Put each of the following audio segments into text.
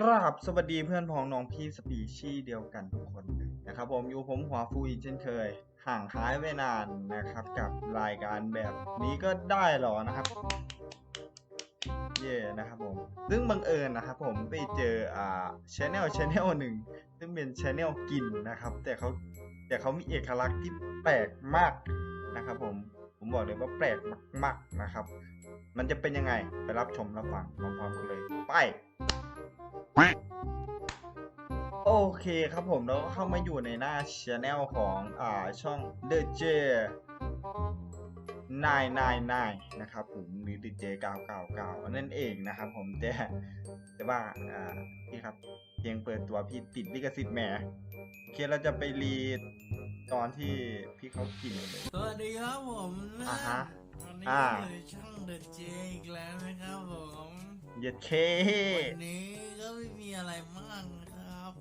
กราบสวัสดีเพื่อนพ้องน้องพี่สปีชีเดียวกันทุกคนนะครับผมอยู่ผมหัวฟูอีกเช่นเคย ห่างหายไปนานนะครับกับรายการแบบนี้ก็ได้หรอนะครับ เย่นะครับผม ซึ่งบังเอิญนะครับผมไปเจออ่าชแนลชแนลหนึ่งซึ่งเป็นชแนลกินนะครับ แต่เขาแต่เขามีเอกลักษณ์ที่แปลกมากนะครับผมผมบอกเลยว่าแปลกมาก ๆนะครับ มันจะเป็นยังไงไปรับชมรับฟังพร้อมๆกันเลยไป โอเคครับผมแล้วก็เข้ามาอยู่ในหน้าช anel ของอ่าช่อง The J 999นะครับผมหรือ The J 999นั่นเองนะครับผมแต่แต่ว่าอ่าพี่ครับเพียงเปิดตัวพี่ติดลิขสิทธิ์แหมโอเคเราจะไปรีตอนที่พี่เขากินเลยสวัสดีครับผมนะอ่าฮะวันนี้อ่า อยู่ในช่องเดอะเจอีกแล้วนะครับผม เย็ดเควันนี้ก็ไม่มีอะไรมากนะครับ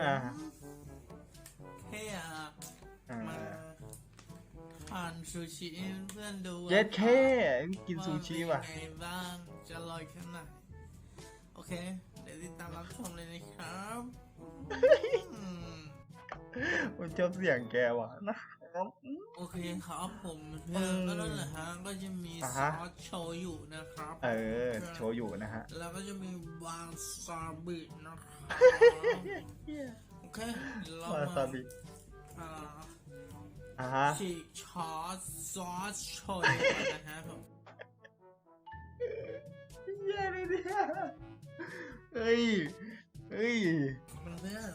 อ่าแค่อยากอ่ามาทานซูชิให้เพื่อนๆดูเย็ดเคกินซูชิว่ะาเป็นไงบ้างจะอร่อยแค่ไหนโอเค เดี๋ยวติดตามรับชมเลยนะครับอืม ผมชอบเสียงแกว่ะนะครับ โอเคครับผมเพื่อนก็นั่นแหละฮะก็จะมีอ่าซฮะอสโชยุนะครับ เออ โชว์อยู่นะฮะ แล้วก็จะมีวาซาบินะครับโอเคเดี๋ยวเราวามาซาบิอ่าอ่าฮะฉีกชอสซอสโชยุกันนะฮะผมเย้เลยเนี่ยเฮ้ย เฮ้ยเพื่อน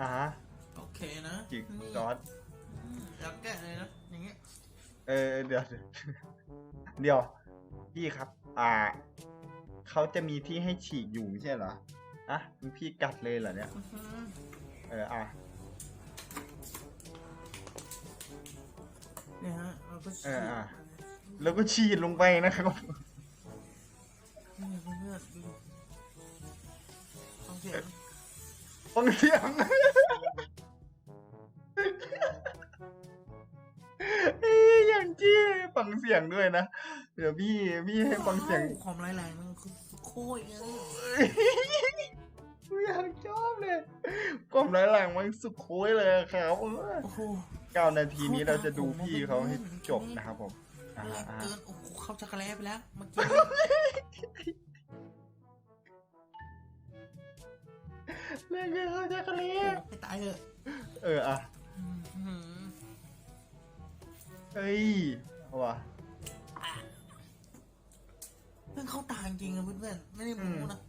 อ่าฮะๆโอเคนะจิกนี่ซอสอืมอยากแกะเลยนะ อย่างเงี้ยเออเดี๋ยวเดี๋ยวพี่ครับ อ่าเขาจะมีที่ให้ฉีกอยู่ไม่ใช่เหรออะพี่กัดเลยเหรอเนี่ยอื้อหือเอออะเนี่ยฮะเราก็ฉีเอกออะแล้วก็ฉีดลงไปนะครับนี่เพื่อนๆดูฟังเสียงฟังเสียง ยอย่างจี้ฟังเสียงด้วยนะ เดี๋ยวพี่พี่ให้ฟังเสียงว้าวความร้ายแรงมันคือโคตรเลยกูอยากชอบเลยความร้ายแรงมันสุดโค้ยเลยครับโอ้โหเก้านาทีนี้เราจะดูพี่เขาให้จบนะครับผมอ่าแรงอ่าเกินโอ้โหเข้าจักรแล้ไปแล้วเมื่อกี้เล่นกันเขาจะกระเลียให้ตายเถอะเอออะ ฮ้ยเอาว่ะเพื่อนเข้าตาจริงๆนะเพื่อนๆไม่ได้โมูนะ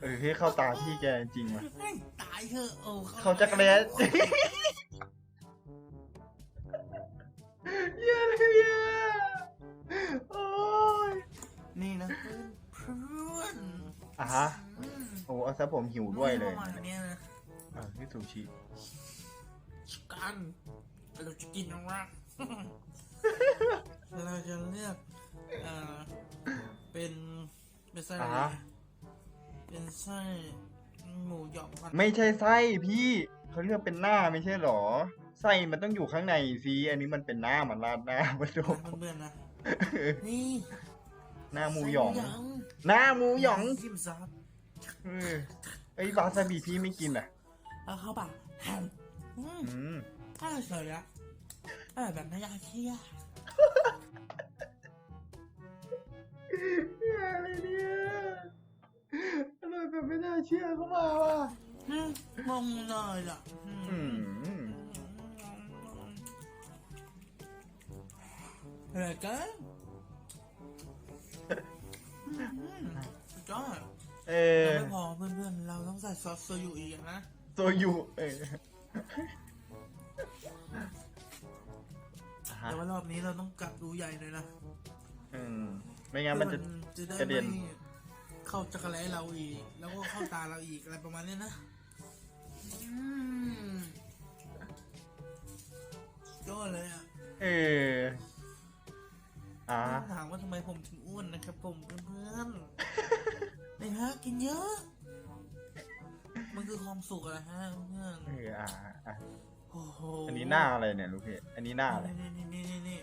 เออให้เข้าตาพี่แกจริงว่ะ แม่งตายเถอะโอ้เขาจักรเลียเย้เลยเย้โอ้ยนี่นะเพื่อนเพื่อนอะฮะอืมโอ้เอาซะผมหิวด้วยเลย ประมาณเนี้ยนะอะพี่ซูชิ กันเราจะกินอะไร เราจะเลือกเอ่อเป็นเป็นไส้อะไรอ่าฮะเป็นไส้หมูหยองพันไม่ใช่ไส้พี่เขาเรียกเป็นหน้าไม่ใช่หรอ ไส้มันต้องอยู่ข้างในสิอันนี้มันเป็นหน้ามันราดหน้ามันโดนเพื่อนๆนะนี่หน้าหมูหยองไส้หน้าหมูหยองจิ้มซอสเออไอ้ยวาซาบิพี่ไม่กินอะแล้วเข้าปากแฮมอืมอืมอร่อยเลยอะ อร่อยแบบไม่อยากเชื่ออะไรเนี่ยอะไรแบบไม่น่าเชื่อเข้ามาว่ะอืมงงเลยล่ะอือืมมอร่อยเกินอืมสุดยอดเออแล้วไม่พอเพื่อนๆเราต้องใส่ซอสโซยุอีกนะโซยุเออ ฮะแต่ว่ารอบนี้เราต้องกลับดูใหญ่เลยนะอืมไม่งั้นมันจะจะได้กระเด็น ไม่เข้าจักรแล้เราอีก แล้วก็เข้าตาเราอีกอะไรประมาณเนี้ยนะอืมสุดยอดเลยอะเอออ่าถามว่าทำไมผมถึงอ้วนนะครับ ผมเพื่อนๆนี่ฮะกินเยอะ มันคือความสุขอะฮะเพื่อน เอออ่าอะ อันนี้หน้าอะไรเนี่ยลูกพี่อันนี้หน้าอะไร นี่นี่นี่นี่นี่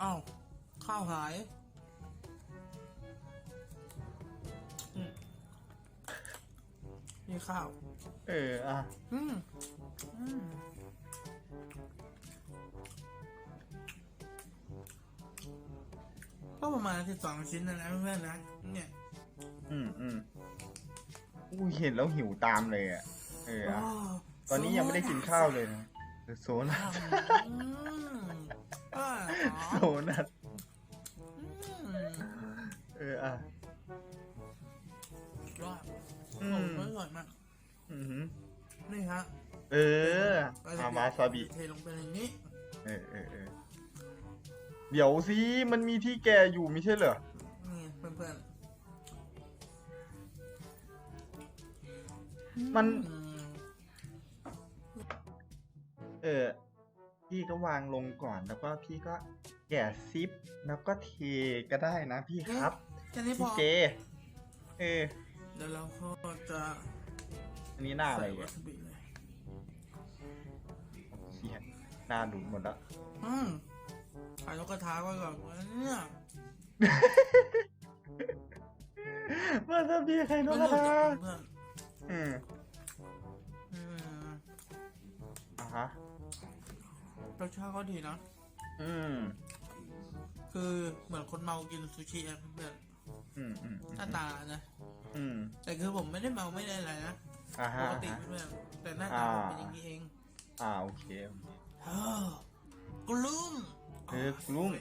เอ้าข้าวหายมนี่ข้าว เอออะอืมอืมก็ประมาณสิบสองชิ้นนะนะเพื่อนนะเนี่ย อืมอืมอุ้ยเห็นแล้วหิวตามเลยอะ เอออะตอนนี้ยังไม่ได้กินข้าวเลยนะเออโซนัทอืมอ่าโซนัทอืมเอออะรอดอืโอ้มโหอร่อยมากอือหือนี่ฮะ เอออาวาซาบิเทลงไปในนี้ เออเออเออเดี๋ยวสิมันมีที่แกอยู่ไม่ใช่เหรอนี่เพื่อนๆมัน เออพี่ก็วางลงก่อนแล้วก็พี่ก็แกะซิป แล้วก็เทก็ได้นะพี่ครับแค่นี้พพี่อเจ เออ เดี๋ยวเราก็จะอันนี้หน้าอะไรใส่วาเนี่ยซาบิเลยเหี้ยหน้าดูดหมดแล้ว อืมขายนกกระทาไว้ก่อนเนี่ยวาซาบิใครนไม่กกรู้ระจัทากเพื่อนอืมอืมอะฮะ รสชาติก็ดีนะ อืม คือเหมือนคนเมากินซูชิอะเพื่อนอืมอืมหน้าตานะ อืม แต่คือผมไม่ได้เมาไม่ได้อะไรนะอ่าปฮะกอ่าติฮะ เพื่อนแต่หน้าตาผมเป็นอย่างนี้เองอ่าโอเคโอเค เฮ้อกลุ้มเออกลุ้ม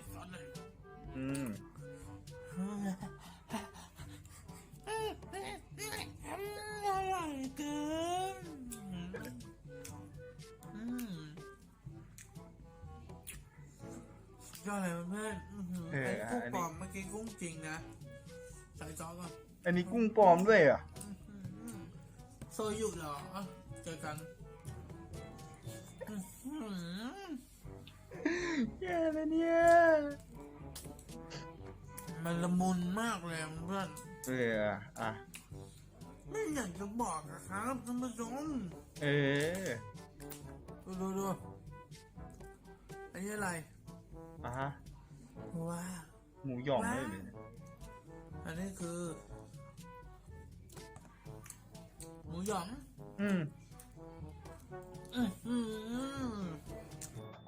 อืม อสก่อนอันนี้กุ้งปลอมด้วยเหรอะอื้อหือโซยุเหรอ เจอกันอื้อหือแย่เลยเนี่ยมันละมุนมากเลยเพื่อน เอออะ ไม่อยากจะบอกนะครับท่านผู้ชมเออดูดูดูอันนี้อะไรอะฮะว้าวหมูหยองด้วยเลยเนี่ยอันนี้คือ หมูหยองอืม อื้อหือ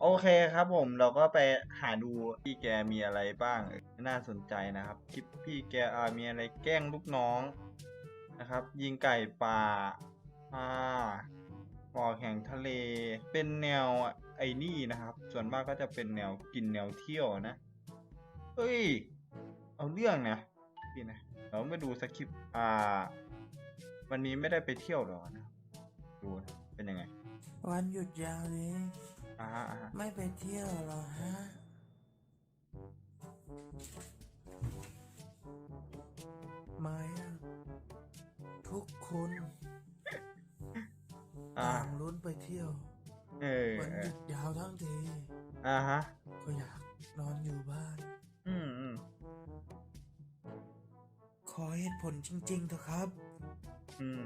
โอเคครับผมเราก็ไปหาดูพี่แกมีอะไรบ้างเออน่าสนใจนะครับ คลิปพี่แกอ่ามีอะไรแกล้งลูกน้องนะครับ ยิงไก่ป่าอ่าปอแข่งทะเล เป็นแนวไอ้นี่นะครับ ส่วนมากก็จะเป็นแนวกินแนวเที่ยวนะเฮ้ย เอาเรื่องนะพี่นะ เรามาดูสคริปต์อ่า วันนี้ไม่ได้ไปเที่ยวหรอนะดูนะเป็นยังไง วันหยุดยาวนี้อ่าฮะอ่าฮะไม่ไปเที่ยวหรอฮะ ไม่อะทุกคนอ่าต่างลุ้นไปเที่ยว เออวันเอหอยุดยาวทั้งที อ่าฮะ ก็อยากนอนอยู่บ้าน อืมอืมขอเหตุผลจริงๆเถอะครับ อืม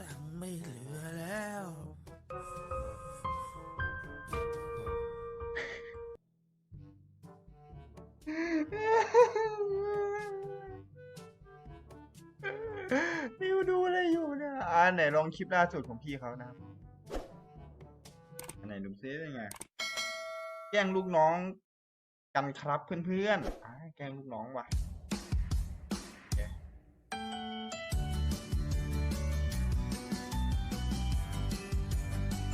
ตังค์ไม่เหลือแล้ว นิวดูอะไรอยู่เนี่ยอ่าไหนลองคลิปล่าสุดของพี่เขานะครับอันไหนดูซิเป็นไง แกล้งลูกน้องกันครับเพื่อนๆอ่าแกล้งลูกน้องว่ะ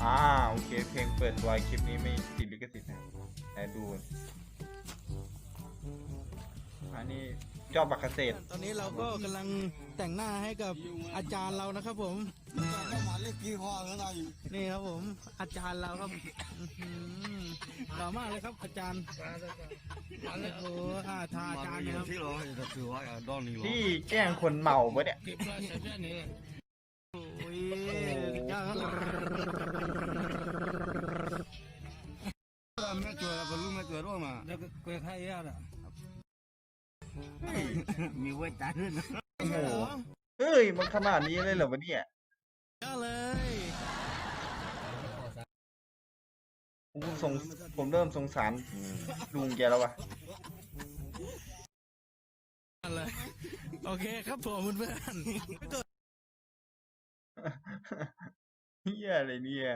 อ่าโอเค เพลงเปิดตัวคลิปนี้ไม่ติดลิขสิทธิ์นะแต่ดู อันนี้จอบบักเกษตรตอนนี้เราก็กำลังแต่งหน้าให้กับอาจารย์เรานะครับผม นี่ครับผม อาจารย์เราครับอื้อหือหล่อมากเลยครับ อาจารย์โอ้โหอ่าทาอาจารย์นะครับ ที่แกล้งคนเมาปะเนี่ย โอ้ย สุดยอดครับไม่ตัวแล้วก็รู้ไม่ตัวร่วมอะแล้วก็เกลือไข่าอะมีไว้ใจด้วยนะโอ้โหเฮ้ย มันขนาดนี้เลยเหรอวะเนี่ยยอดเลยผมสงผมเริ่มสงสารลุงแกแล้ววะอดเลยโอโอเคครับผมเพื่อน เฮียอะไรเนี่ย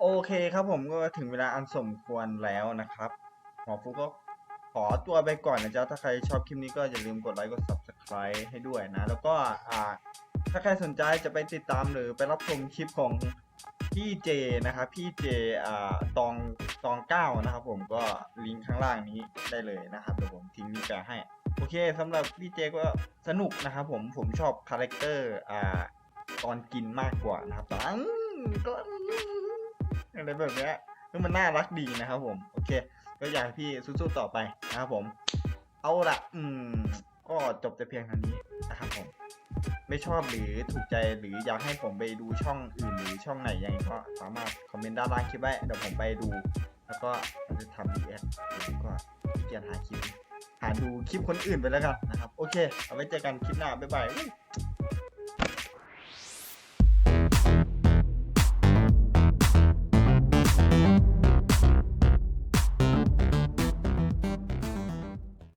โอเคครับผมก็ถึงเวลาอันสมควรแล้วนะครับหมอฟุกก็ขอตัวไปก่อนนะจ๊ะ ถ้าใครชอบคลิปนี้ก็อย่าลืมกดไลค์ กด subscribe ให้ด้วยนะ แล้วก็อ่าถ้าใครสนใจจะไปติดตามหรือไปรับชมคลิปของพี่เจนะครับ พี่เจอ่าตองตองเก้านะครับผมก็ลิงก์ข้างล่างนี้ได้เลยนะครับเดี๋ยวผมทิ้งลิงก์ไปให้ โอเคสำหรับพี่เจก็สนุกนะครับผมผมชอบคาแรคเตอร์อ่า ตอนกินมากกว่านะครับตอนก็อะไรแบบนี้ยคือมันน่ารักดีนะครับผม โอเค ก็อยากพี่สู้ๆต่อไปนะครับผม เอาละอืม ก็จบแต่เพียงเท่านี้นะครับผม ไม่ชอบหรือถูกใจหรืออยากให้ผมไปดูช่องอื่นหรือช่องไหนยังไงก็สามารถคอมเมนต์ด้านล่างคลิปไว้เดี๋ยวผมไปดู แล้วก็จะทำรีแอคแล้วก็เกียนหาคลิปหาดูคลิปคนอื่นไปแล้วกันนะครับ โอเค เอาไว้เจอกันคลิปหน้า บ๊ายบาย